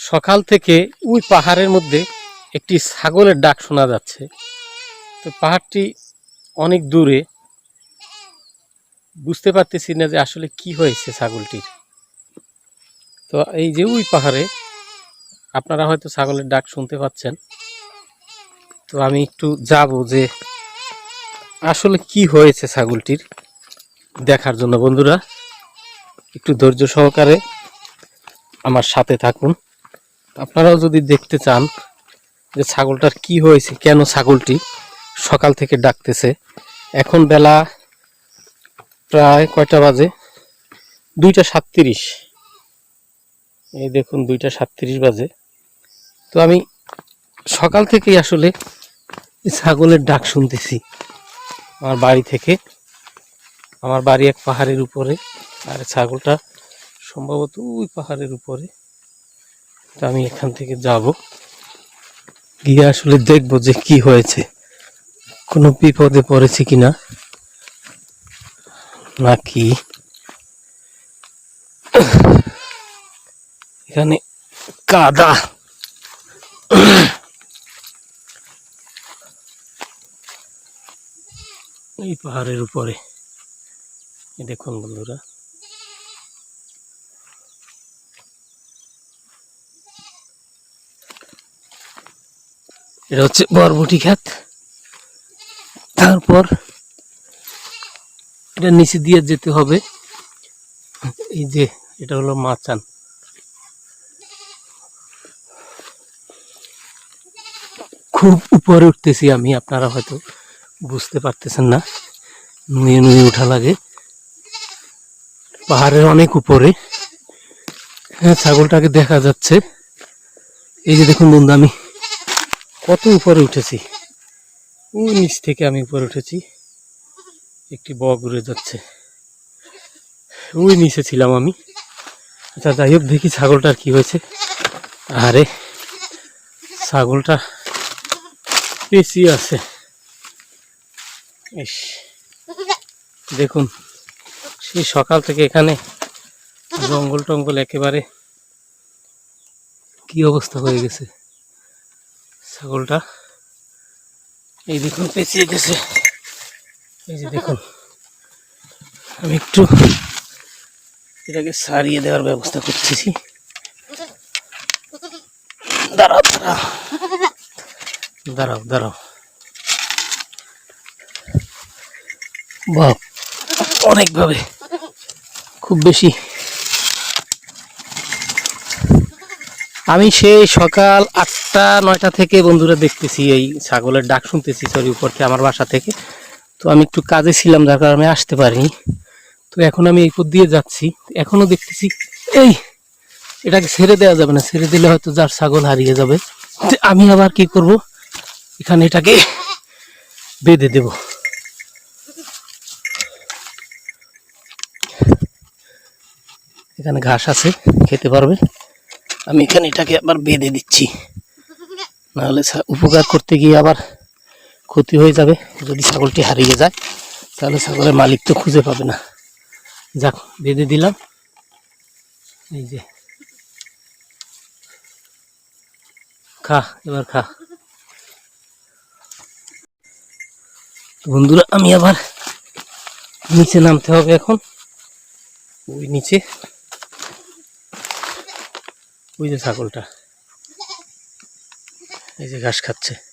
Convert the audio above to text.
সকাল থেকে ওই পাহাড়ের মধ্যে একটি ছাগলের ডাক শোনা যাচ্ছে। তো পাহাড়টি অনেক দূরে। বুঝতে পারতেছি না যে আসলে কি হয়েছে ছাগলটির। তো এই যে ওই পাহাড়ে আপনারা হয়তো ছাগলের ডাক শুনতে পাচ্ছেন। তো আমি একটু যাব যে আসলে কি হয়েছে ছাগলটির দেখার জন্য। বন্ধুরা, একটু ধৈর্য সহকারে আমার সাথে থাকুন। আপনারাও যদি দেখতে চান যে ছাগলটার কি হয়েছে, কেন ছাগলটি সকাল থেকে ডাকতেছে, এখন বেলা প্রায় কয়টা বাজে? দুইটা সাতত্রিশ। এই দেখুন, দুইটা সাতত্রিশ বাজে। তো আমি সকাল থেকেই আসলে ছাগলের ডাক শুনতেছি। আমার বাড়ি থেকে, আমার বাড়ি এক পাহাড়ের উপরে, আর ছাগলটা সম্ভবত ওই পাহাড়ের উপরে। তো আমি এখান থেকে যাব। গিয়ে আসলে দেখব যে কি হয়েছে। কোনো বিপদে পড়েছে কিনা? নাকি এখানে কাদা। এই পাহাড়ের উপরে। দেখুন বন্ধুরা। এটা হচ্ছে বরবটি খাত তারপর এটা নিচে দিয়ে যেতে হবে। এই যে এটা হলো মাচান। খুব উপরে উঠতেছি আমি, আপনারা হয়তো বুঝতে পারতেছেন না। নুয়ে নুয়ে ওঠা লাগে। পাহাড়ের অনেক উপরে। হ্যাঁ ছাগলটাকে দেখা যাচ্ছে। এই যে দেখুন বন্ধু, আমি কত উপরে উঠেছি? ও নিচ থেকে আমি উপরে উঠেছি। একটি বক উড়ে যাচ্ছে। ওই নিচে ছিলাম আমি। আচ্ছা যাই হোক, দেখি ছাগলটার কি হয়েছে। আরে, ছাগলটা পেঁচিয়ে আছে। দেখুন সেই সকাল থেকে এখানে জঙ্গল টঙ্গল একেবারে কি অবস্থা হয়ে গেছে। ছাগলটা। এই দেখুন, পেঁচিয়ে গেছে এই যে দেখুন, আমি একটু এটাকে সারিয়ে দেওয়ার ব্যবস্থা করতেছি দাঁড়াও দাঁড়াও। দাঁড়াও দাঁড়াও। বাপ অনেকভাবে। খুব বেশি আমি সেই সকাল আটটা, নয়টা থেকে বন্ধুরা দেখতেছি, এই ছাগলের ডাক শুনতেছি সরি উপর থেকে আমার বাসা থেকে। তো আমি একটু কাজে ছিলাম, যার কারণে আসতে পারিনি। তো এখন আমি এই দিয়ে যাচ্ছি। এখনও দেখতেছি, এই, এটাকে ছেড়ে দেওয়া যাবে না। ছেড়ে দিলে হয়তো যার ছাগল হারিয়ে যাবে। আমি আবার কি করব? এখানে এটাকে বেঁধে দেব। এখানে ঘাস আছে, খেতে পারবে। আমি এখানে এটাকে আবার বেঁধে দিচ্ছি। নাহলে উপকার করতে গিয়ে আবার ক্ষতি হয়ে যাবে। যদি ছাগলটি হারিয়ে যায়, তাহলে ছাগলের মালিক তো খুঁজে পাবে না। যাক, বেঁধে দিলাম। এই যে। খা, এবার খা। বন্ধুরা, আমি আবার নিচে নামতে হবে এখন। ওই নিচে। ওই যে ছাগলটা। এই যে ঘাস খাচ্ছে।